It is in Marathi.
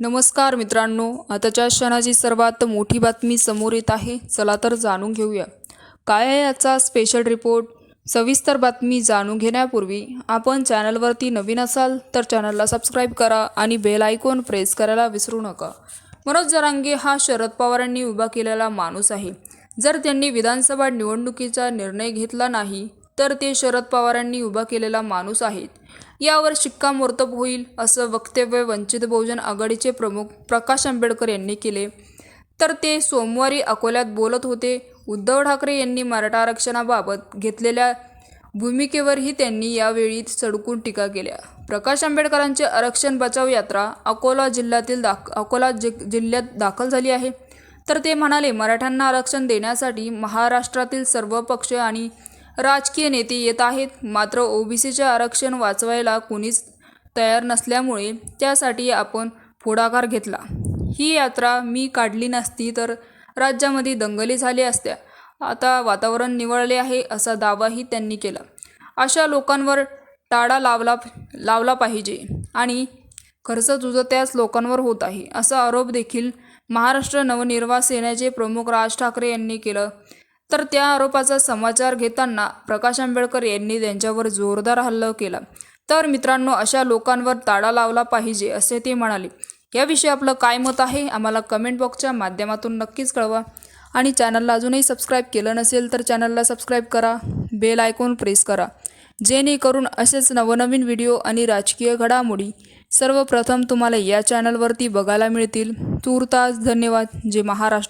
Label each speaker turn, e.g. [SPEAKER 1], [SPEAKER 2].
[SPEAKER 1] नमस्कार मित्रांनो आताच्या क्षणाची सर्वात मोठी बातमी समोर येत आहे. चला तर जाणून घेऊया. काय आहे याचा स्पेशल रिपोर्ट सविस्तर बातमी जाणून घेण्यापूर्वी आपण चॅनलवरती नवीन असाल तर चॅनलला सबस्क्राईब करा आणि बेल आयकॉन प्रेस करायला विसरू नका. मनोज जरांगे हा शरद पवारांनी उभा केलेला माणूस आहे. जर त्यांनी विधानसभा निवडणुकीचा निर्णय घेतला नाही तर ते शरद पवारांनी उभा केलेला माणूस आहेत. यावर शिक्कामोर्तब होईल असं वक्तव्य वंचित बहुजन आघाडीचे प्रमुख प्रकाश आंबेडकर यांनी केले. तर ते सोमवारी अकोल्यात बोलत होते. उद्धव ठाकरे यांनी मराठा आरक्षणाबाबत घेतलेल्या भूमिकेवरही त्यांनी यावेळी सडकून टीका केल्या. प्रकाश आंबेडकरांचे आरक्षण बचाव यात्रा अकोला जिल्ह्यातील दाख अकोला जि जिल्ह्यात दाखल झाली आहे. तर ते म्हणाले मराठ्यांना आरक्षण देण्यासाठी महाराष्ट्रातील सर्व पक्ष आणि राजकीय नेते येत आहेत. मात्र ओबीसीचे आरक्षण वाचवायला कुणीच तयार नसल्यामुळे त्यासाठी आपण पुढाकार घेतला. ही यात्रा मी काढली नसती तर राज्यामध्ये दंगली झाल्या असत्या. आता वातावरण निवळले आहे असा दावाही त्यांनी केला. अशा लोकांवर टाळा लावला लावला पाहिजे आणि खर्च तुझं त्याच लोकांवर होत आहे असा आरोप देखील महाराष्ट्र नवनिर्वाळ सेनेचे प्रमुख राज ठाकरे यांनी केलं. तर त्या आरोपाचा समाचार घेताना प्रकाश आंबेडकर यांनी त्यांच्यावर जोरदार हल्ला केला. तर मित्रांनो अशा लोकांवर ताडा लावला पाहिजे असे ते म्हणाले. याविषयी आपलं काय मत आहे आम्हाला कमेंट बॉक्सच्या माध्यमातून नक्कीच कळवा. आणि चॅनलला अजूनही सबस्क्राईब केलं नसेल तर चॅनलला सबस्क्राईब करा बेल आयकॉन प्रेस करा. जेणेकरून असेच नवनवीन व्हिडिओ आणि राजकीय घडामोडी सर्वप्रथम तुम्हाला या चॅनलवरती बघायला मिळतील. तूर्तास धन्यवाद. जे महाराष्ट्र.